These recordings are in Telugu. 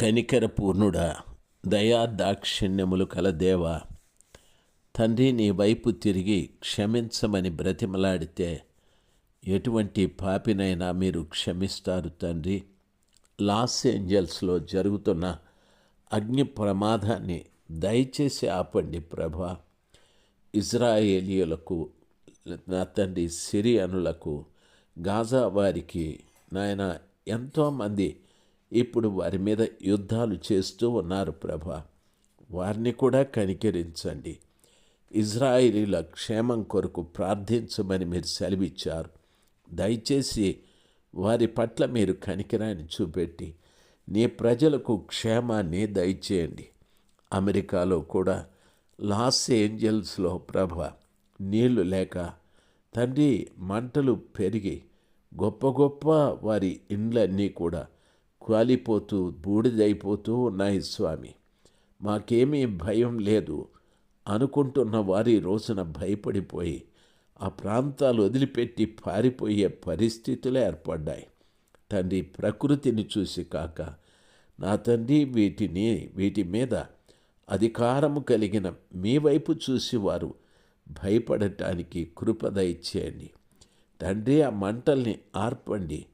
కనికర పూర్ణుడా దయా దాక్షిణ్యములు కల దేవ తండ్రి నీ వైపు తిరిగి క్షమించమని బ్రతిమలాడితే ఎటువంటి పాపినైనా మీరు క్షమిస్తారు తండ్రి. లాస్ ఏంజల్స్లో జరుగుతున్న అగ్ని ప్రమాదాన్ని దయచేసి ఆపండి ప్రభా. ఇజ్రాయేలీయులకు నా తండ్రి సిరియనులకు గాజా వారికి నాయన ఎంతోమంది ఇప్పుడు వారి మీద యుద్ధాలు చేస్తూ ఉన్నారు ప్రభ. వారిని కూడా కనికరించండి. ఇజ్రాయిలీల క్షేమం కొరకు ప్రార్థించమని మీరు సెలవిచ్చారు. దయచేసి వారి పట్ల మీరు కనికరాన్ని చూపెట్టి నీ ప్రజలకు క్షేమాన్ని దయచేయండి. అమెరికాలో కూడా లాస్ ఏంజల్స్లో ప్రభ నీళ్ళు లేక తండ్రి మంటలు పెరిగి గొప్ప గొప్ప వారి ఇండ్లన్నీ కూడా కాలిపోతూ బూడిదైపోతూ ఉన్నాయి స్వామి. మాకేమీ భయం లేదు. అనుకుంటున్న వారి రోజున భయపడిపోయి ఆ ప్రాంతాలు వదిలిపెట్టి పారిపోయే పరిస్థితులు ఏర్పడ్డాయి. తండ్రి ప్రకృతిని చూసి కాక నా తండ్రి వీటిని వీటి మీద అధికారము కలిగిన మీ వైపు చూసి వారు భయపడటానికి కృప ఇచ్చేయండి తండ్రి ఆ మంటల్ని ఆర్పండి.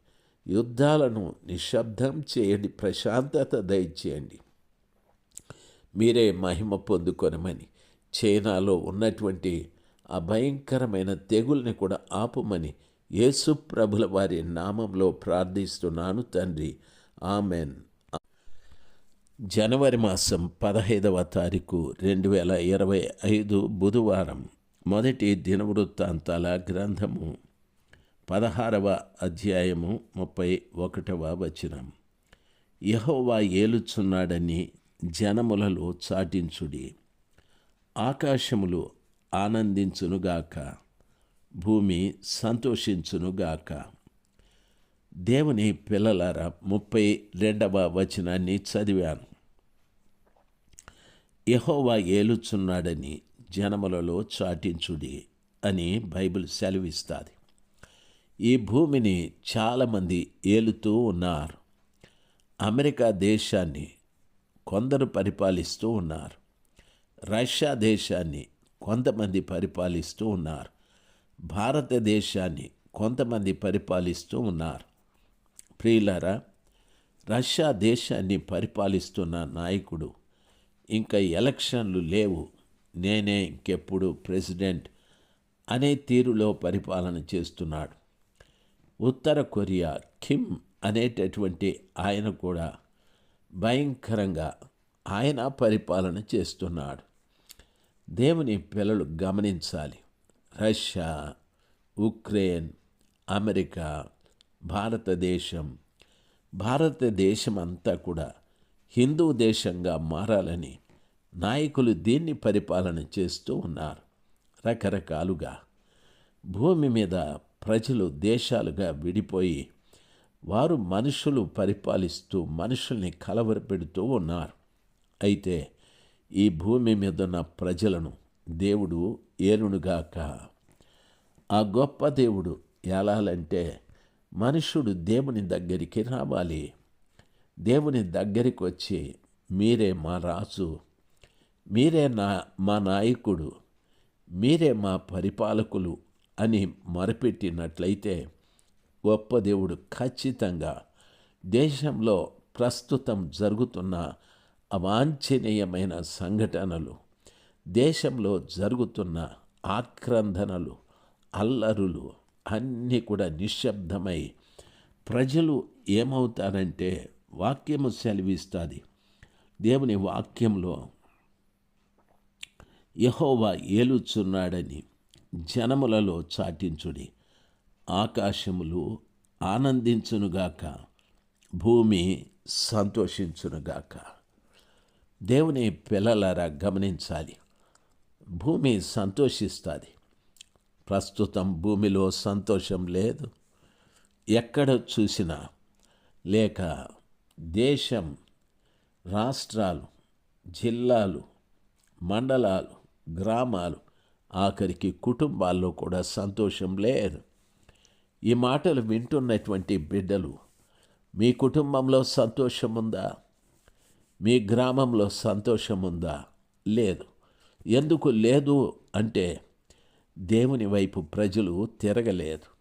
యుద్ధాలను నిశ్శబ్దం చేయండి ప్రశాంతత దయచేయండి. మీరే మహిమ పొందుకొనమని చైనాలో ఉన్నటువంటి ఆ భయంకరమైన తెగుల్ని కూడా ఆపమని యేసు ప్రభుల వారి నామంలో ప్రార్థిస్తున్నాను తండ్రి. ఆమెన్. జనవరి మాసం పదహైదవ తారీఖు రెండు వేల ఇరవై ఐదు బుధవారం మొదటి దినవృత్తాంతాల గ్రంథము. పదహారవ అధ్యాయము ముప్పై ఒకటవ వచనం. యహోవా ఏలుచున్నాడని జనములలో చాటించుడి. ఆకాశములు ఆనందించునుగాక భూమి సంతోషించునుగాక. దేవుని పిల్లలారా ముప్పై రెండవ వచనాన్ని చదివాను. యహోవా ఏలుచున్నాడని జనములలో చాటించుడి అని బైబిల్ సెలవిస్తుంది. ఈ భూమిని చాలామంది ఏలుతూ ఉన్నారు. అమెరికా దేశాన్ని కొందరు పరిపాలిస్తూ ఉన్నారు. రష్యా దేశాన్ని కొంతమంది పరిపాలిస్తూ ఉన్నారు. భారతదేశాన్ని కొంతమంది పరిపాలిస్తూ ఉన్నారు. ప్రియులారా రష్యా దేశాన్ని పరిపాలిస్తున్న నాయకుడు ఇంకా ఎలక్షన్లు లేవు. నేనే ఇంకెప్పుడు ప్రెసిడెంట్ అనే తీరులో పరిపాలన చేస్తున్నాడు. ఉత్తర కొరియా కిమ్ అనేటటువంటి ఆయన కూడా భయంకరంగా ఆయన పరిపాలన చేస్తున్నాడు. దేవుని పిల్లలు గమనించాలి. రష్యా ఉక్రెయిన్ అమెరికా భారతదేశం భారతదేశం అంతా కూడా హిందూ దేశంగా మారాలని నాయకులు దీన్ని పరిపాలన చేస్తూ ఉన్నారు రకరకాలుగా. భూమి మీద ప్రజలు దేశాలుగా విడిపోయి వారు మనుషులు పరిపాలిస్తూ మనుషుల్ని కలవరపెడుతూ ఉన్నారు. అయితే ఈ భూమి మీద ఉన్న ప్రజలను దేవుడు ఏలునుగాక. ఆ గొప్ప దేవుడు ఎలాలంటే మనుషుడు దేవుని దగ్గరికి రావాలి. దేవుని దగ్గరికి వచ్చి మీరే మా రాజు మీరే నా మా నాయకుడు మీరే మా పరిపాలకులు అని మొరపెట్టినట్లయితే గొప్ప దేవుడు ఖచ్చితంగా దేశంలో ప్రస్తుతం జరుగుతున్న అవాంఛనీయమైన సంఘటనలు దేశంలో జరుగుతున్న ఆక్రందనలు అల్లరులు అన్నీ కూడా నిశ్శబ్దమై ప్రజలు ఏమవుతారంటే వాక్యము సెలవిస్తుంది. దేవుని వాక్యంలో యహోవా ఏలుచున్నాడని జనములలో చాటించుడి. ఆకాశములు ఆనందించునుగాక భూమి సంతోషించునుగాక. దేవుని పిల్లలారా గమనించాలి. భూమి సంతోషిస్తుంది. ప్రస్తుతం భూమిలో సంతోషం లేదు. ఎక్కడ చూసినా లేక దేశం రాష్ట్రాలు జిల్లాలు మండలాలు గ్రామాలు ఆఖరికి కుటుంబాల్లో కూడా సంతోషం లేదు. ఈ మాటలు వింటున్నటువంటి బిడ్డలు మీ కుటుంబంలో సంతోషం ఉందా? మీ గ్రామంలో సంతోషం ఉందా? లేదు. ఎందుకు లేదు అంటే దేవుని వైపు ప్రజలు తిరగలేదు.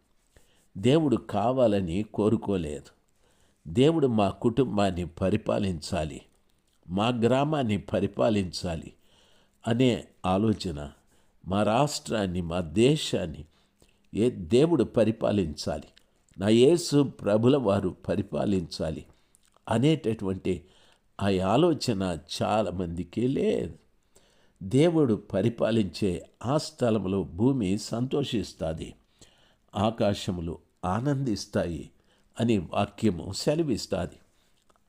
దేవుడు కావాలని కోరుకోలేదు. దేవుడు మా కుటుంబాన్ని పరిపాలించాలి మా గ్రామాన్ని పరిపాలించాలి అనే ఆలోచన మా రాష్ట్రాన్ని మా దేశాన్ని ఏ దేవుడు పరిపాలించాలి? నా యేసు ప్రభుల వారు పరిపాలించాలి అనేటటువంటి ఆ ఆలోచన చాలామందికి లేదు. దేవుడు పరిపాలించే ఆ స్థలంలో భూమి సంతోషిస్తుంది ఆకాశములు ఆనందిస్తాయి అని వాక్యము సెలవిస్తుంది.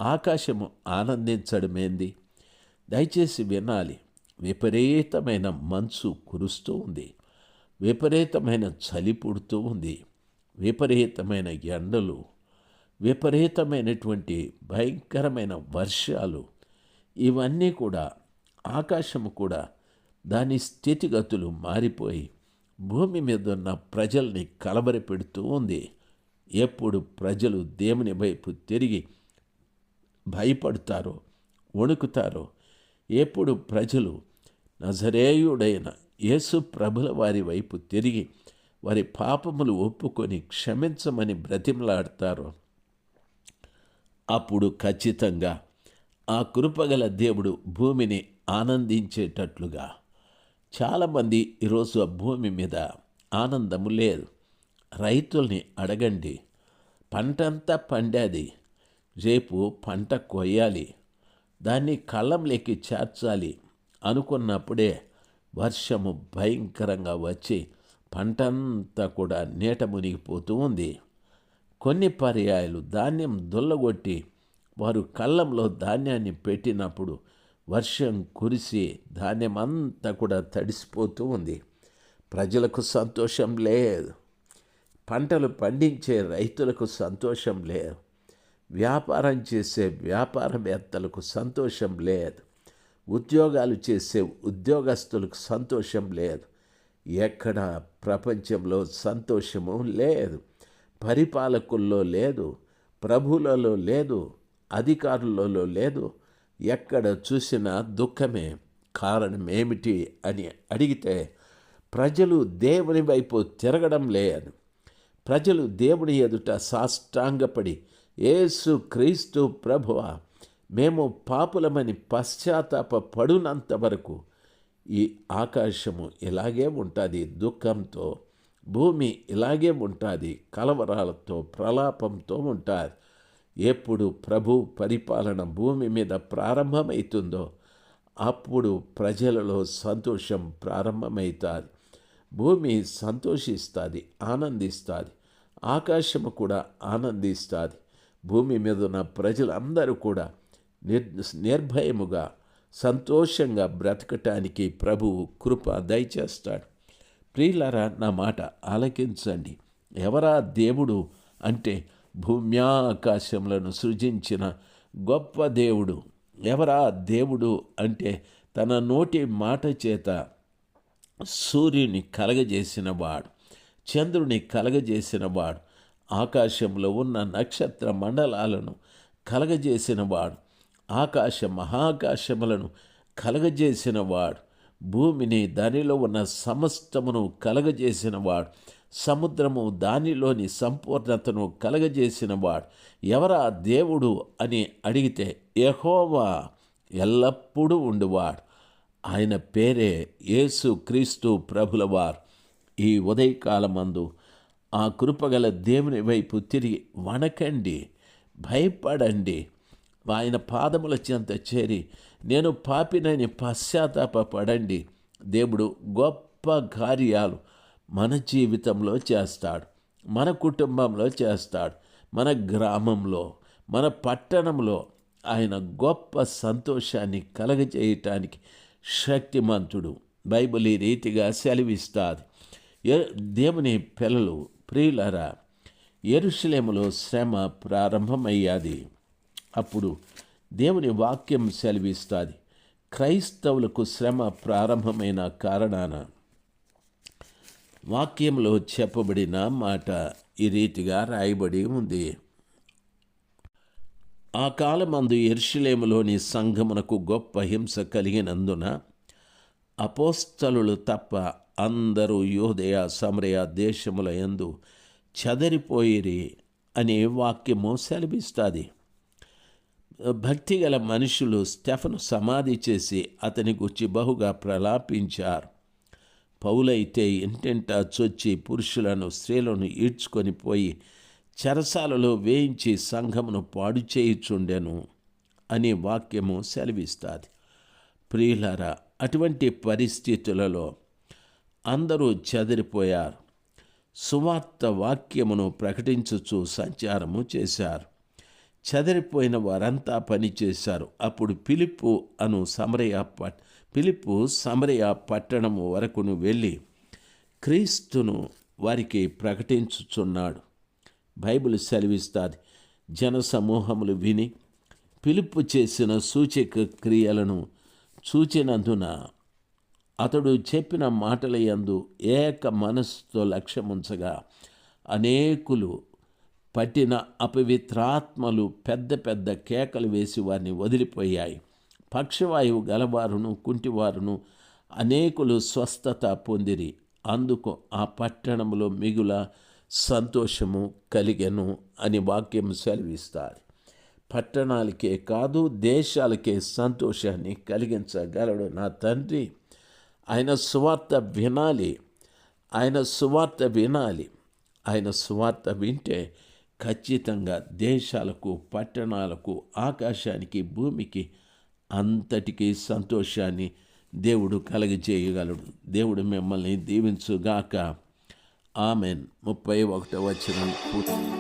ఆకాశము ఆనందించడమేంది? దయచేసి వినాలి. విపరీతమైన మంచు కురుస్తూ ఉంది. విపరీతమైన చలి పుడుతూ ఉంది. విపరీతమైన ఎండలు. విపరీతమైనటువంటి భయంకరమైన వర్షాలు. ఇవన్నీ కూడా ఆకాశము కూడా దాని స్థితిగతులు మారిపోయి భూమి మీద ఉన్న ప్రజల్ని కలబరి పెడుతూ ఉంది. ఎప్పుడు ప్రజలు దేవుని వైపు తిరిగి భయపడతారో వణుకుతారో ఎప్పుడు ప్రజలు నజరేయుడైన యేసు ప్రభుల వారి వైపు తిరిగి వారి పాపములు ఒప్పుకొని క్షమించమని బ్రతిమలాడతారు అప్పుడు ఖచ్చితంగా ఆ కృపగల దేవుడు భూమిని ఆనందించేటట్లుగా. చాలామంది ఈరోజు ఆ భూమి మీద ఆనందము లేదు. రైతుల్ని అడగండి పంటంతా పండాది రేపు పంట కొయ్యాలి దాన్ని కళ్ళంలోకి చేర్చాలి అనుకున్నప్పుడే వర్షము భయంకరంగా వచ్చి పంటంతా కూడా నీట మునిగిపోతూ ఉంది. కొన్ని పర్యాయాలు ధాన్యం దుల్లగొట్టి వారు కళ్ళంలో ధాన్యాన్ని పెట్టినప్పుడు వర్షం కురిసి ధాన్యం అంతా కూడా తడిసిపోతూ ఉంది. ప్రజలకు సంతోషం లేదు. పంటలు పండించే రైతులకు సంతోషం లేదు. వ్యాపారం చేసే వ్యాపారవేత్తలకు సంతోషం లేదు. ఉద్యోగాలు చేసే ఉద్యోగస్తులకు సంతోషం లేదు. ఎక్కడ ప్రపంచంలో సంతోషము లేదు. పరిపాలకుల్లో లేదు. ప్రభులలో లేదు. అధికారులలో లేదు. ఎక్కడ చూసినా దుఃఖమే. కారణం ఏమిటి అని అడిగితే ప్రజలు దేవుని వైపు తిరగడం లేదు. ప్రజలు దేవుని ఎదుట సాష్టాంగపడి యేసు క్రీస్తు ప్రభువ మేము పాపులమని పశ్చాత్తాప పడునంత వరకు ఈ ఆకాశము ఇలాగే ఉంటుంది దుఃఖంతో భూమి ఇలాగే ఉంటుంది కలవరాలతో ప్రలాపంతో ఉంటుంది. ఎప్పుడు ప్రభు పరిపాలన భూమి మీద ప్రారంభమవుతుందో అప్పుడు ప్రజలలో సంతోషం ప్రారంభమవుతుంది. భూమి సంతోషిస్తుంది ఆనందిస్తుంది ఆకాశము కూడా ఆనందిస్తుంది. భూమి మీద ఉన్న ప్రజలందరూ కూడా నిర్ నిర్భయముగా సంతోషంగా బ్రతకటానికి ప్రభువు కృప దయచేస్తాడు. ప్రియులరా నా మాట ఆలకించండి. ఎవరా దేవుడు అంటే భూమ్యాకాశములను సృజించిన గొప్ప దేవుడు. ఎవరా దేవుడు అంటే తన నోటి మాట చేత సూర్యుని కలగజేసినవాడు చంద్రుని కలగజేసినవాడు ఆకాశంలో ఉన్న నక్షత్ర మండలాలను కలగజేసినవాడు ఆకాశ మహాకాశములను కలగజేసినవాడు భూమిని దానిలో ఉన్న సమస్తమును కలగజేసినవాడు సముద్రము దానిలోని సంపూర్ణతను కలగజేసినవాడు ఎవరా దేవుడు అని అడిగితే యహోవా ఎల్లప్పుడూ ఉండువాడు. ఆయన పేరే యేసు క్రీస్తు ప్రభులవారు. ఈ ఉదయకాలమందు ఆ కృపగల దేవుని వైపు తిరిగి వణకండి భయపడండి. ఆయన పాదముల చెంత చేరి నేను పాపినని పశ్చాత్తాపడండి దేవుడు గొప్ప కార్యాలు మన జీవితంలో చేస్తాడు మన కుటుంబంలో చేస్తాడు మన గ్రామంలో మన పట్టణంలో ఆయన గొప్ప సంతోషాన్ని కలగజేయటానికి శక్తిమంతుడు. బైబిల్ ఈ రీతిగా సెలవిస్తుంది. దేవుని పిల్లలు ప్రియులరా ఎరుషలేములో శ్రమ ప్రారంభమయ్యాది. అప్పుడు దేవుని వాక్యం సెలవిస్తుంది. క్రైస్తవులకు శ్రమ ప్రారంభమైన కారణాన వాక్యంలో చెప్పబడిన మాట ఈ రీతిగా రాయబడి ఉంది. ఆ కాలమందు ఎర్షిలేములోని సంఘమునకు గొప్ప హింస కలిగినందున అపోస్తలు తప్ప అందరూ యోదయ సమరయ దేశముల యందు చదరిపోయిరి అనే వాక్యము భక్తి గల మనుషులు స్టెఫను సమాధి చేసి అతని గురించి బహుగా ప్రలాపించారు. పౌలైతే ఇంటింటా చొచ్చి పురుషులను స్త్రీలను ఈడ్చుకొని పోయి చెరసాలలో వేయించి సంఘమును పాడు చేయుచుండెను అనే వాక్యము సెలవిస్తుంది. ప్రియులారా అటువంటి పరిస్థితులలో అందరూ చెదిరిపోయారు. సువార్త వాక్యమును ప్రకటించుచు సంచారము చేశారు. చెదరిపోయిన వారంతా పనిచేశారు అప్పుడు పిలుపు అను సమరయ పట్ పిలుపు సమరయ పట్టణము వరకును వెళ్ళి క్రీస్తును వారికి ప్రకటించుచున్నాడు. బైబిల్ సెలవిస్తుంది. జన సమూహములు విని పిలుపు చేసిన సూచక క్రియలను చూచినందున అతడు చెప్పిన మాటల యందు ఏక మనస్సుతో లక్ష్యముంచగా అనేకులు పట్టిన అపవిత్రాత్మలు పెద్ద పెద్ద కేకలు వేసి వారిని వదిలిపోయాయి. పక్షవాయువు గలవారును కుంటివారును అనేకులు స్వస్థత పొందిరి. అందుకు ఆ పట్టణంలో మిగుల సంతోషము కలిగెను అని వాక్యం సెలవిస్తారు. పట్టణాలకే కాదు దేశాలకే సంతోషాన్ని కలిగించగలడు నా తండ్రి. ఆయన సువార్త వినాలి. ఆయన సువార్త వినాలి. ఆయన సువార్త వింటే ఖచ్చితంగా దేశాలకు పట్టణాలకు ఆకాశానికి భూమికి అంతటికీ సంతోషాన్ని దేవుడు కలగజేయగలడు. దేవుడు మిమ్మల్ని దీవించుగాక. ఆమెన్. ముప్పై ఒకటో వచ్చిన పూర్తి